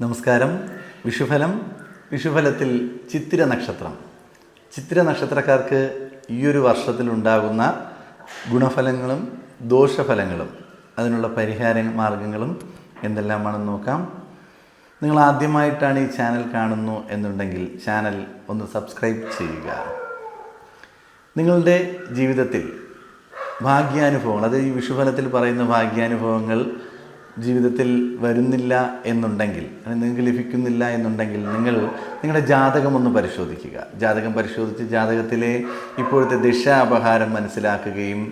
നമസ്കാരം. വിഷുഫലം വിഷുഫലത്തിൽ ചിത്തിര നക്ഷത്രം. ചിത്തിര നക്ഷത്രക്കാർക്ക് ഈ ഒരു വർഷത്തിലുണ്ടാകുന്ന ഗുണഫലങ്ങളും ദോഷഫലങ്ങളും അതിനുള്ള പരിഹാര മാർഗങ്ങളും എന്തെല്ലാമാണെന്ന് നോക്കാം. നിങ്ങൾ ആദ്യമായിട്ടാണ് ഈ ചാനൽ കാണുന്നു എന്നുണ്ടെങ്കിൽ ചാനൽ ഒന്ന് സബ്സ്ക്രൈബ് ചെയ്യുക. നിങ്ങളുടെ ജീവിതത്തിൽ ഭാഗ്യാനുഭവങ്ങൾ അതായത് ഈ വിഷുഫലത്തിൽ പറയുന്ന ഭാഗ്യാനുഭവങ്ങൾ ജീവിതത്തിൽ വരുന്നില്ല എന്നുണ്ടെങ്കിൽ നിങ്ങൾക്ക് ലഭിക്കുന്നില്ല എന്നുണ്ടെങ്കിൽ നിങ്ങൾ നിങ്ങളുടെ ജാതകം ഒന്ന് പരിശോധിക്കുക. ജാതകം പരിശോധിച്ച് ജാതകത്തിലെ ഇപ്പോഴത്തെ ദിശ അപഹാരം മനസ്സിലാക്കുകയും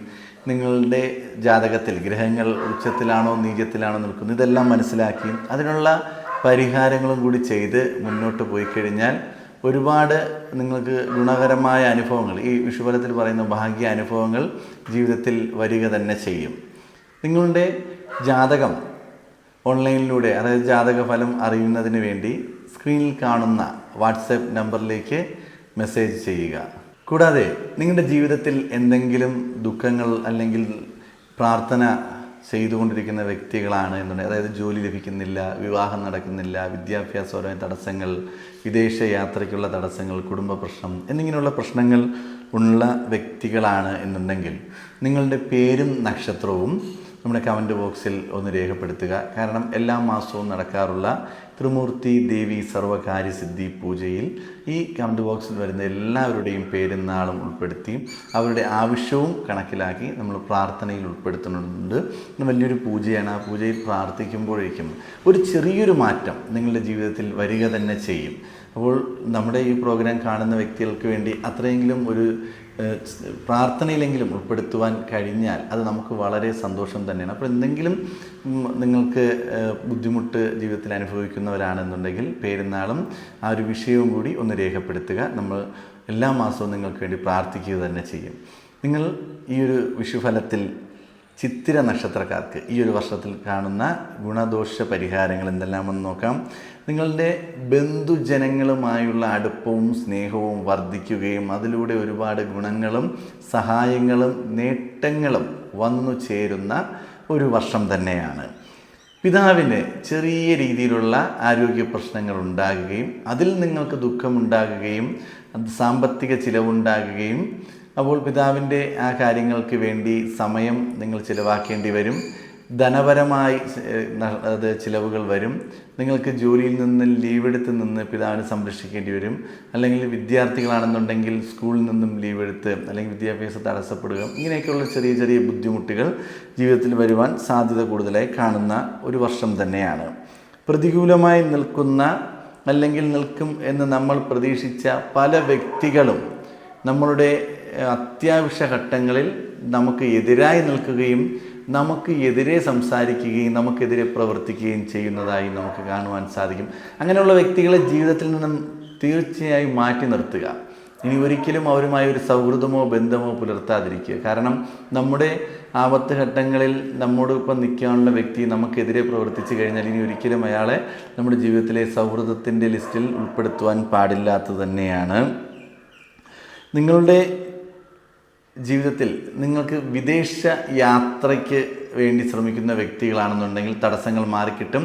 നിങ്ങളുടെ ജാതകത്തിൽ ഗ്രഹങ്ങൾ ഉച്ചത്തിലാണോ നീചത്തിലാണോ നിൽക്കുന്നത് ഇതെല്ലാം മനസ്സിലാക്കി അതിനുള്ള പരിഹാരങ്ങളും കൂടി ചെയ്ത് മുന്നോട്ട് പോയി കഴിഞ്ഞാൽ ഒരുപാട് നിങ്ങൾക്ക് ഗുണകരമായ അനുഭവങ്ങൾ ഈ വിഷുഫലത്തിൽ പറയുന്ന ഭാഗ്യ അനുഭവങ്ങൾ ജീവിതത്തിൽ വരിക തന്നെ ചെയ്യും. നിങ്ങളുടെ ജാതകം ഓൺലൈനിലൂടെ അതായത് ജാതകഫലം അറിയുന്നതിന് വേണ്ടി സ്ക്രീനിൽ കാണുന്ന വാട്സപ്പ് നമ്പറിലേക്ക് മെസ്സേജ് ചെയ്യുക. കൂടാതെ നിങ്ങളുടെ ജീവിതത്തിൽ എന്തെങ്കിലും ദുഃഖങ്ങൾ അല്ലെങ്കിൽ പ്രാർത്ഥന ചെയ്തുകൊണ്ടിരിക്കുന്ന വ്യക്തികളാണ് എന്നുണ്ടെങ്കിൽ അതായത് ജോലി ലഭിക്കുന്നില്ല വിവാഹം നടക്കുന്നില്ല വിദ്യാഭ്യാസപരമായ തടസ്സങ്ങൾ വിദേശ യാത്രയ്ക്കുള്ള തടസ്സങ്ങൾ കുടുംബ പ്രശ്നം എന്നിങ്ങനെയുള്ള പ്രശ്നങ്ങൾ ഉള്ള വ്യക്തികളാണ് എന്നുണ്ടെങ്കിൽ നിങ്ങളുടെ പേരും നക്ഷത്രവും നമ്മുടെ കമന്റ് ബോക്സിൽ ഒന്ന് രേഖപ്പെടുത്തുക. കാരണം എല്ലാ മാസവും നടക്കാറുള്ള ത്രിമൂർത്തി ദേവി സർവകാര്യ സിദ്ധി പൂജയിൽ ഈ കമന്റ് ബോക്സിൽ വരുന്ന എല്ലാവരുടെയും പേരും നാളും ഉൾപ്പെടുത്തി അവരുടെ ആവശ്യവും കണക്കിലാക്കി നമ്മൾ പ്രാർത്ഥനയിൽ ഉൾപ്പെടുത്തുന്നുണ്ട്. വലിയൊരു പൂജയാണ്. ആ പൂജയിൽ പ്രാർത്ഥിക്കുമ്പോഴേക്കും ഒരു ചെറിയൊരു മാറ്റം നിങ്ങളുടെ ജീവിതത്തിൽ വരിക തന്നെ ചെയ്യും. അപ്പോൾ നമ്മുടെ ഈ പ്രോഗ്രാം കാണുന്ന വ്യക്തികൾക്ക് വേണ്ടി അത്രയെങ്കിലും ഒരു പ്രാർത്ഥനയിലെങ്കിലും ഉൾപ്പെടുത്തുവാൻ കഴിഞ്ഞാൽ അത് നമുക്ക് വളരെ സന്തോഷം തന്നെയാണ്. അപ്പോൾ എന്തെങ്കിലും നിങ്ങൾക്ക് ബുദ്ധിമുട്ട് ജീവിതത്തിൽ അനുഭവിക്കുന്നവരാണെന്നുണ്ടെങ്കിൽ പേരുന്നാളും ആ ഒരു വിഷയവും കൂടി ഒന്ന് രേഖപ്പെടുത്തുക. നമ്മൾ എല്ലാ മാസവും നിങ്ങൾക്ക് വേണ്ടി പ്രാർത്ഥിക്കുക തന്നെ ചെയ്യും. നിങ്ങൾ ഈ ഒരു വിഷുഫലത്തിൽ ചിത്തിര നക്ഷത്രക്കാർക്ക് ഈ ഒരു വർഷത്തിൽ കാണുന്ന ഗുണദോഷ പരിഹാരങ്ങൾ എന്തെല്ലാമെന്ന് നോക്കാം. നിങ്ങളുടെ ബന്ധുജനങ്ങളുമായുള്ള അടുപ്പവും സ്നേഹവും വർദ്ധിക്കുകയും അതിലൂടെ ഒരുപാട് ഗുണങ്ങളും സഹായങ്ങളും നേട്ടങ്ങളും വന്നു ചേരുന്ന ഒരു വർഷം തന്നെയാണ്. പിതാവിന് ചെറിയ രീതിയിലുള്ള ആരോഗ്യ പ്രശ്നങ്ങൾ ഉണ്ടാകുകയും അതിൽ നിങ്ങൾക്ക് ദുഃഖമുണ്ടാകുകയും സാമ്പത്തിക ചിലവുണ്ടാകുകയും അപ്പോൾ പിതാവിന്റെ ആ കാര്യങ്ങൾക്ക് വേണ്ടി സമയം നിങ്ങൾ ചിലവാക്കേണ്ടി വരും. ധനപരമായി അത് ചിലവുകൾ വരും. നിങ്ങൾക്ക് ജോലിയിൽ നിന്ന് ലീവ് എടുത്ത് നിന്ന് പിതാവിനെ സംരക്ഷിക്കേണ്ടി വരും. അല്ലെങ്കിൽ വിദ്യാർത്ഥികളാണെന്നുണ്ടെങ്കിൽ സ്കൂളിൽ നിന്നും ലീവ് എടുത്ത് അല്ലെങ്കിൽ വിദ്യാഭ്യാസം തടസ്സപ്പെടുക ഇങ്ങനെയൊക്കെയുള്ള ചെറിയ ചെറിയ ബുദ്ധിമുട്ടുകൾ ജീവിതത്തിൽ വരുവാൻ സാധ്യത കൂടുതലായി കാണുന്ന ഒരു വർഷം തന്നെയാണ്. പ്രതികൂലമായി നിൽക്കുന്ന അല്ലെങ്കിൽ നിൽക്കും എന്ന് നമ്മൾ പ്രതീക്ഷിച്ച പല വ്യക്തികളും നമ്മളുടെ അത്യാവശ്യ ഘട്ടങ്ങളിൽ നമുക്ക് എതിരായി നിൽക്കുകയും നമുക്ക് എതിരെ സംസാരിക്കുകയും നമുക്കെതിരെ പ്രവർത്തിക്കുകയും ചെയ്യുന്നതായി നമുക്ക് കാണുവാൻ സാധിക്കും. അങ്ങനെയുള്ള വ്യക്തികളെ ജീവിതത്തിൽ നിന്നും തീർച്ചയായും മാറ്റി നിർത്തുക. ഇനി ഒരിക്കലും അവരുമായി ഒരു സൗഹൃദമോ ബന്ധമോ പുലർത്താതിരിക്കുക. കാരണം നമ്മുടെ ആപത്ത് ഘട്ടങ്ങളിൽ നമ്മോടൊപ്പം നിൽക്കാനുള്ള വ്യക്തി നമുക്കെതിരെ പ്രവർത്തിച്ചു കഴിഞ്ഞാൽ ഇനി ഒരിക്കലും അയാളെ നമ്മുടെ ജീവിതത്തിലെ സൗഹൃദത്തിന്റെ ലിസ്റ്റിൽ ഉൾപ്പെടുത്തുവാൻ പാടില്ലാത്തത് തന്നെയാണ്. നിങ്ങളുടെ ജീവിതത്തിൽ നിങ്ങൾക്ക് വിദേശ യാത്രയ്ക്ക് വേണ്ടി ശ്രമിക്കുന്ന വ്യക്തികളാണെന്നുണ്ടെങ്കിൽ തടസ്സങ്ങൾ മാറിക്കിട്ടും.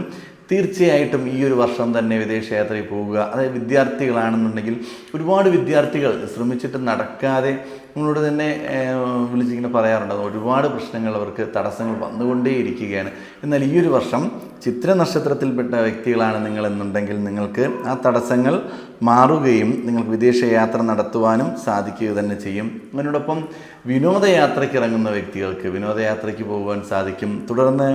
തീർച്ചയായിട്ടും ഈ ഒരു വർഷം തന്നെ വിദേശയാത്രയിൽ പോവുക അതായത് വിദ്യാർത്ഥികളാണെന്നുണ്ടെങ്കിൽ ഒരുപാട് വിദ്യാർത്ഥികൾ ശ്രമിച്ചിട്ട് നടക്കാതെ നമ്മളോട് തന്നെ വിളിച്ചിങ്ങനെ പറയാറുണ്ട്. ഒരുപാട് പ്രശ്നങ്ങൾ അവർക്ക് തടസ്സങ്ങൾ വന്നുകൊണ്ടേയിരിക്കുകയാണ്. എന്നാൽ ഈ ഒരു വർഷം ചിത്ര നക്ഷത്രത്തിൽപ്പെട്ട വ്യക്തികളാണ് നിങ്ങളെന്നുണ്ടെങ്കിൽ നിങ്ങൾക്ക് ആ തടസ്സങ്ങൾ മാറുകയും നിങ്ങൾക്ക് വിദേശയാത്ര നടത്തുവാനും സാധിക്കുക തന്നെ ചെയ്യും. അതിനോടൊപ്പം വിനോദയാത്രയ്ക്ക് ഇറങ്ങുന്ന വ്യക്തികൾക്ക് വിനോദയാത്രയ്ക്ക് പോകുവാൻ സാധിക്കും. തുടർന്ന്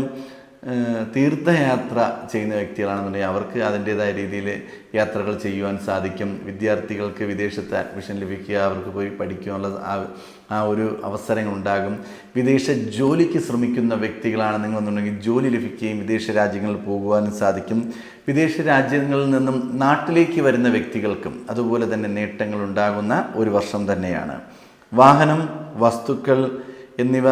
തീർത്ഥയാത്ര ചെയ്യുന്ന വ്യക്തികളാണെന്നുണ്ടെങ്കിൽ അവർക്ക് അതിന്റേതായ രീതിയിൽ യാത്രകൾ ചെയ്യുവാൻ സാധിക്കും. വിദ്യാർത്ഥികൾക്ക് വിദേശത്ത് അഡ്മിഷൻ ലഭിക്കുക അവർക്ക് പോയി പഠിക്കാനുള്ള ആ ഒരു അവസരങ്ങൾ ഉണ്ടാകും വിദേശ ജോലിക്ക് ശ്രമിക്കുന്ന വ്യക്തികളാണ് നിങ്ങളെന്നുണ്ടെങ്കിൽ ജോലി ലഭിക്കുകയും വിദേശ രാജ്യങ്ങളിൽ പോകുവാനും സാധിക്കും. വിദേശ രാജ്യങ്ങളിൽ നിന്നും നാട്ടിലേക്ക് വരുന്ന വ്യക്തികൾക്കും അതുപോലെ തന്നെ നേട്ടങ്ങൾ ഉണ്ടാകുന്ന ഒരു വർഷം തന്നെയാണ്. വാഹനം വസ്തുക്കൾ എന്നിവ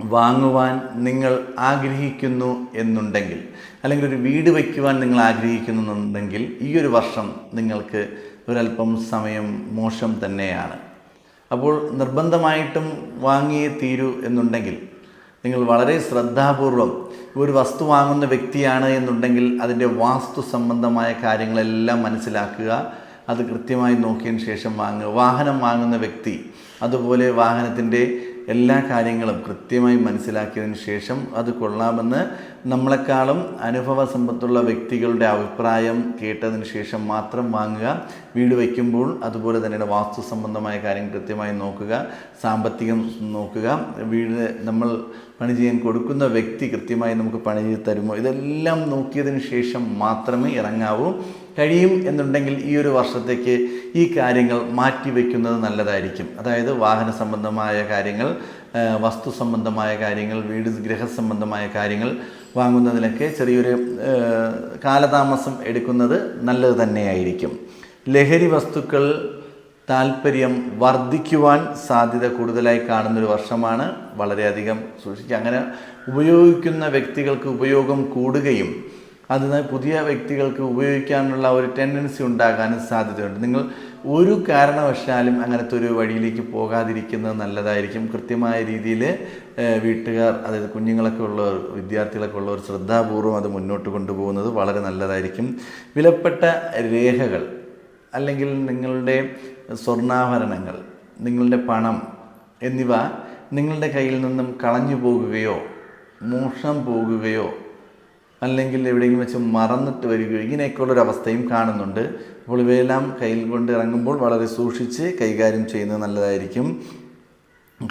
വാങ്ങുവാൻ നിങ്ങൾ ആഗ്രഹിക്കുന്നു എന്നുണ്ടെങ്കിൽ അല്ലെങ്കിൽ ഒരു വീട് വയ്ക്കുവാൻ നിങ്ങൾ ആഗ്രഹിക്കുന്നു എന്നുണ്ടെങ്കിൽ ഈ ഒരു വർഷം നിങ്ങൾക്ക് ഒരല്പം സമയം മോശം തന്നെയാണ്. അപ്പോൾ നിർബന്ധമായിട്ടും വാങ്ങിയേ തീരൂ എന്നുണ്ടെങ്കിൽ നിങ്ങൾ വളരെ ശ്രദ്ധാപൂർവം ഒരു വസ്തു വാങ്ങുന്ന വ്യക്തിയാണ് എന്നുണ്ടെങ്കിൽ അതിന്റെ വാസ്തു സംബന്ധമായ കാര്യങ്ങളെല്ലാം മനസ്സിലാക്കുക. അത് കൃത്യമായി നോക്കിയതിന് ശേഷം വാങ്ങുക. വാഹനം വാങ്ങുന്ന വ്യക്തി അതുപോലെ വാഹനത്തിന്റെ എല്ലാ കാര്യങ്ങളും കൃത്യമായി മനസ്സിലാക്കിയതിന് ശേഷം അത് കൊള്ളാമെന്ന് നമ്മളെക്കാളും അനുഭവ സമ്പത്തുള്ള വ്യക്തികളുടെ അഭിപ്രായം കേട്ടതിന് ശേഷം മാത്രം വാങ്ങുക. വീട് വയ്ക്കുമ്പോൾ അതുപോലെ തന്നെ വാസ്തു സംബന്ധമായ കാര്യം കൃത്യമായി നോക്കുക. സാമ്പത്തികം നോക്കുക. വീട് നമ്മൾ പണി ചെയ്യാൻ കൊടുക്കുന്ന വ്യക്തി കൃത്യമായി നമുക്ക് പണി ചെയ്ത് തരുമോ? ഇതെല്ലാം നോക്കിയതിന് ശേഷം മാത്രമേ ഇറങ്ങാവൂ. കഴിയും എന്നുണ്ടെങ്കിൽ ഈ ഒരു വർഷത്തേക്ക് ഈ കാര്യങ്ങൾ മാറ്റിവെക്കുന്നത് നല്ലതായിരിക്കും. അതായത് വാഹന സംബന്ധമായ കാര്യങ്ങൾ വസ്തു സംബന്ധമായ കാര്യങ്ങൾ വീട് ഗൃഹസംബന്ധമായ കാര്യങ്ങൾ വാങ്ങുന്നതിലൊക്കെ ചെറിയൊരു കാലതാമസം എടുക്കുന്നത് നല്ലത് തന്നെയായിരിക്കും. ലഹരി വസ്തുക്കൾ താല്പര്യം വർദ്ധിക്കുവാൻ സാധ്യത കൂടുതലായി കാണുന്നൊരു വർഷമാണ്. വളരെയധികം സൂക്ഷിക്കുക അങ്ങനെ ഉപയോഗിക്കുന്ന വ്യക്തികൾക്ക് ഉപയോഗം കൂടുകയും അതിന് പുതിയ വ്യക്തികൾക്ക് ഉപയോഗിക്കാനുള്ള ഒരു ടെൻഡൻസി ഉണ്ടാകാനും സാധ്യതയുണ്ട്. നിങ്ങൾ ഒരു കാരണവശാലും അങ്ങനത്തെ ഒരു വഴിയിലേക്ക് പോകാതിരിക്കുന്നത് നല്ലതായിരിക്കും. കൃത്യമായ രീതിയിൽ വീട്ടുകാർ അതായത് കുഞ്ഞുങ്ങളൊക്കെ ഉള്ളവർ വിദ്യാർത്ഥികളൊക്കെ ഉള്ളവർ ശ്രദ്ധാപൂർവം അത് മുന്നോട്ട് കൊണ്ടുപോകുന്നത് വളരെ നല്ലതായിരിക്കും. വിലപ്പെട്ട രേഖകൾ അല്ലെങ്കിൽ നിങ്ങളുടെ സ്വർണാഭരണങ്ങൾ നിങ്ങളുടെ പണം എന്നിവ നിങ്ങളുടെ കയ്യിൽ നിന്നും കളഞ്ഞു പോകുകയോ മോഷണം പോകുകയോ അല്ലെങ്കിൽ എവിടെയെങ്കിലും വെച്ച് മറന്നിട്ട് വരികയോ ഇങ്ങനെയൊക്കെയുള്ളൊരു അവസ്ഥയും കാണുന്നുണ്ട്. അപ്പോൾ ഇവയെല്ലാം കയ്യിൽ കൊണ്ട് ഇറങ്ങുമ്പോൾ വളരെ സൂക്ഷിച്ച് കൈകാര്യം ചെയ്യുന്നത് നല്ലതായിരിക്കും.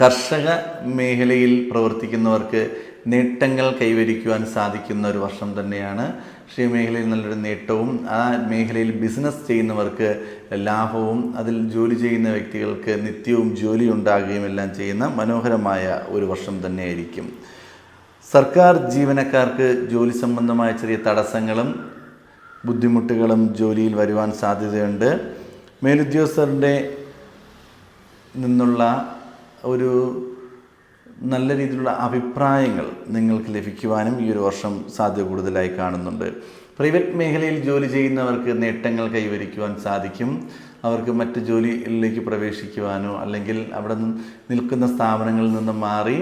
കർഷക മേഖലയിൽ പ്രവർത്തിക്കുന്നവർക്ക് നേട്ടങ്ങൾ കൈവരിക്കുവാൻ സാധിക്കുന്ന ഒരു വർഷം തന്നെയാണ്. കൃഷി മേഖലയിൽ നല്ലൊരു നേട്ടവും ആ മേഖലയിൽ ബിസിനസ് ചെയ്യുന്നവർക്ക് ലാഭവും അതിൽ ജോലി ചെയ്യുന്ന വ്യക്തികൾക്ക് നിത്യവും ജോലി ഉണ്ടാകുകയും എല്ലാം ചെയ്യുന്ന മനോഹരമായ ഒരു വർഷം തന്നെയായിരിക്കും. സർക്കാർ ജീവനക്കാർക്ക് ജോലി സംബന്ധമായ ചെറിയ തടസ്സങ്ങളും ബുദ്ധിമുട്ടുകളും ജോലിയിൽ വരുവാൻ സാധ്യതയുണ്ട്. മേലുദ്യോഗസ്ഥരുടെ നിന്നുള്ള ഒരു നല്ല രീതിയിലുള്ള അഭിപ്രായങ്ങൾ നിങ്ങൾക്ക് ലഭിക്കുവാനും ഈ ഒരു വർഷം സാധ്യത കൂടുതലായി കാണുന്നുണ്ട്. പ്രൈവറ്റ് മേഖലയിൽ ജോലി ചെയ്യുന്നവർക്ക് നേട്ടങ്ങൾ കൈവരിക്കുവാൻ സാധിക്കും. അവർക്ക് മറ്റ് ജോലിയിലേക്ക് പ്രവേശിക്കുവാനോ അല്ലെങ്കിൽ അവിടെ നിൽക്കുന്ന സ്ഥാപനങ്ങളിൽ നിന്ന് മാറി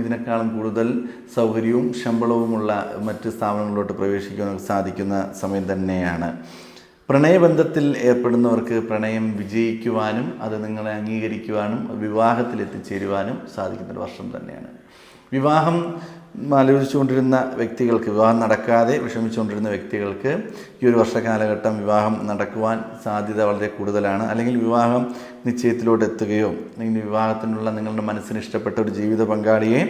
ഇതിനേക്കാളും കൂടുതൽ സൗകര്യവും ശമ്പളവുമുള്ള മറ്റ് സ്ഥാപനങ്ങളിലോട്ട് പ്രവേശിക്കുവാനോ സാധിക്കുന്ന സമയം തന്നെയാണ്. പ്രണയബന്ധത്തിൽ ഏർപ്പെടുന്നവർക്ക് പ്രണയം വിജയിക്കുവാനും അത് നിങ്ങളെ അംഗീകരിക്കുവാനും വിവാഹത്തിൽ എത്തിച്ചേരുവാനും സാധിക്കുന്ന ഒരു വർഷം തന്നെയാണ്. വിവാഹം ആലോചിച്ചുകൊണ്ടിരുന്ന വ്യക്തികൾക്ക് വിവാഹം നടക്കാതെ വിഷമിച്ചുകൊണ്ടിരുന്ന വ്യക്തികൾക്ക് ഈ ഒരു വർഷ കാലഘട്ടം വിവാഹം നടക്കുവാൻ സാധ്യത വളരെ കൂടുതലാണ്. അല്ലെങ്കിൽ വിവാഹം നിശ്ചയത്തിലോട്ട് എത്തുകയോ അല്ലെങ്കിൽ വിവാഹത്തിനുള്ള നിങ്ങളുടെ മനസ്സിന് ഇഷ്ടപ്പെട്ട ഒരു ജീവിത പങ്കാളിയെ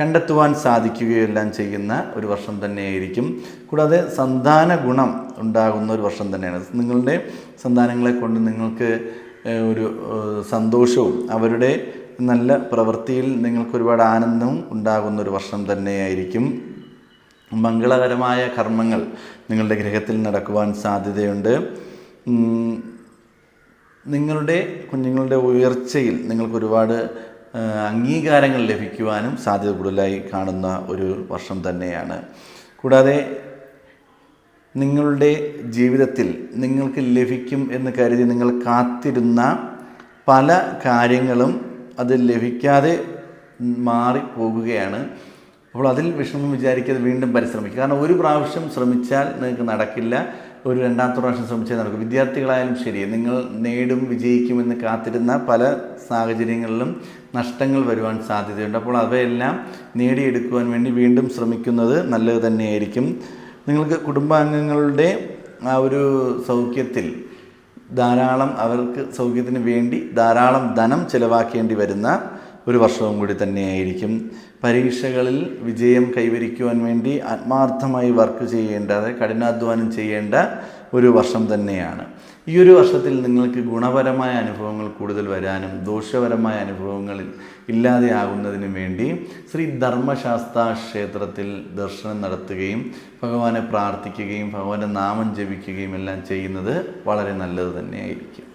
കണ്ടെത്തുവാൻ സാധിക്കുകയോ എല്ലാം ചെയ്യുന്ന ഒരു വർഷം തന്നെയായിരിക്കും. കൂടാതെ സന്താന ഗുണം ഉണ്ടാകുന്ന ഒരു വർഷം തന്നെയാണ്. നിങ്ങളുടെ സന്താനങ്ങളെ കൊണ്ട് നിങ്ങൾക്ക് ഒരു സന്തോഷവും അവരുടെ നല്ല പ്രവൃത്തിയിൽ നിങ്ങൾക്ക് ഒരുപാട് ആനന്ദവും ഉണ്ടാകുന്ന ഒരു വർഷം തന്നെയായിരിക്കും. മംഗളകരമായ കർമ്മങ്ങൾ നിങ്ങളുടെ ഗ്രഹത്തിൽ നടക്കുവാൻ സാധ്യതയുണ്ട്. നിങ്ങളുടെ കുഞ്ഞുങ്ങളുടെ ഉയർച്ചയിൽ നിങ്ങൾക്ക് ഒരുപാട് അംഗീകാരങ്ങൾ ലഭിക്കുവാനും സാധ്യത കൂടുതലായി കാണുന്ന ഒരു വർഷം തന്നെയാണ്. കൂടാതെ നിങ്ങളുടെ ജീവിതത്തിൽ നിങ്ങൾക്ക് ലഭിക്കും എന്ന് കരുതി നിങ്ങൾ കാത്തിരുന്ന പല കാര്യങ്ങളും അത് ലഭിക്കാതെ മാറിപ്പോകുകയാണ്. അപ്പോൾ അതിൽ വിഷമം വിചാരിക്കാതെ വീണ്ടും പരിശ്രമിക്കുക കാരണം ഒരു പ്രാവശ്യം ശ്രമിച്ചാൽ നിങ്ങൾക്ക് നടക്കില്ല. ഒരു രണ്ടാമത്തെ പ്രാവശ്യം ശ്രമിച്ചാൽ നടക്കും. വിദ്യാർത്ഥികളായാലും ശരി നിങ്ങൾ നേടും വിജയിക്കുമെന്ന് കാത്തിരുന്ന പല സാഹചര്യങ്ങളിലും നഷ്ടങ്ങൾ വരുവാൻ സാധ്യതയുണ്ട്. അപ്പോൾ അവയെല്ലാം നേടിയെടുക്കുവാൻ വേണ്ടി വീണ്ടും ശ്രമിക്കുന്നത് നല്ലത് തന്നെയായിരിക്കും. നിങ്ങൾക്ക് കുടുംബാംഗങ്ങളുടെ ആ ഒരു സൗഖ്യത്തിൽ ധാരാളം അവർക്ക് സൗഖ്യത്തിന് വേണ്ടി ധാരാളം ധനം ചിലവാക്കേണ്ടി വരുന്ന ഒരു വർഷവും കൂടി തന്നെയായിരിക്കും. പരീക്ഷകളിൽ വിജയം കൈവരിക്കുവാൻ വേണ്ടി ആത്മാർത്ഥമായി വർക്ക് ചെയ്യേണ്ട കഠിനാധ്വാനം ചെയ്യേണ്ട ഒരു വർഷം തന്നെയാണ്. ഈ ഒരു വർഷത്തിൽ നിങ്ങൾക്ക് ഗുണപരമായ അനുഭവങ്ങൾ കൂടുതൽ വരാനും ദോഷപരമായ അനുഭവങ്ങൾ ഇല്ലാതെയാകുന്നതിനും വേണ്ടി ശ്രീ ധർമ്മശാസ്ത്ര ക്ഷേത്രത്തിൽ ദർശനം നടത്തുകയും ഭഗവാനെ പ്രാർത്ഥിക്കുകയും ഭഗവാന്റെ നാമം ജപിക്കുകയും എല്ലാം ചെയ്യുന്നത് വളരെ നല്ലത് തന്നെയായിരിക്കും.